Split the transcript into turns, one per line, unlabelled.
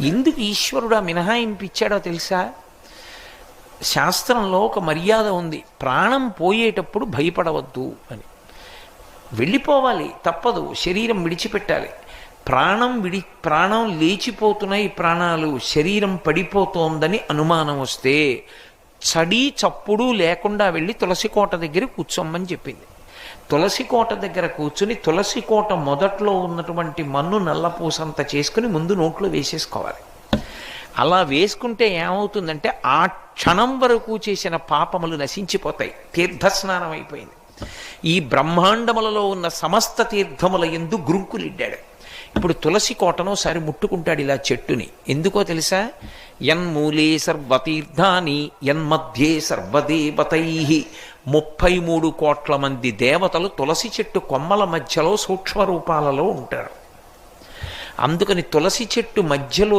ఎందుకు ఈశ్వరుడు ఆ మినహాయింపు ఇచ్చాడో తెలుసా? శాస్త్రంలో ఒక మర్యాద ఉంది. ప్రాణం పోయేటప్పుడు భయపడవద్దు అని. వెళ్ళిపోవాలి తప్పదు. శరీరం విడిచిపెట్టాలి. ప్రాణం విడి ప్రాణం లేచిపోతున్నాయి ప్రాణాలు. శరీరం పడిపోతోందని అనుమానం వస్తే చడి చప్పుడు లేకుండా వెళ్ళి తులసి కోట దగ్గర కూర్చోమని చెప్పింది. తులసి కోట దగ్గర కూర్చుని తులసి కోట మొదట్లో ఉన్నటువంటి మన్ను నల్లపూసంత చేసుకుని ముందు నోట్లో వేసేసుకోవాలి. అలా వేసుకుంటే ఏమవుతుందంటే ఆ క్షణం వరకు చేసిన పాపములు నశించిపోతాయి. తీర్థస్నానం అయిపోయింది. ఈ బ్రహ్మాండములలో ఉన్న సమస్త తీర్థముల ఎందు గురుంకులిడ్డాడు. ఇప్పుడు తులసి కోటను ఒకసారి ముట్టుకుంటాడు ఇలా చెట్టుని. ఎందుకో తెలుసా? యన్మూలే సర్వతీర్థాని యన్మధ్యే సర్వదేవతై. ముప్పై మూడు కోట్ల మంది దేవతలు తులసి చెట్టు కొమ్మల మధ్యలో సూక్ష్మ రూపాలలో ఉంటారు. అందుకని తులసి చెట్టు మధ్యలో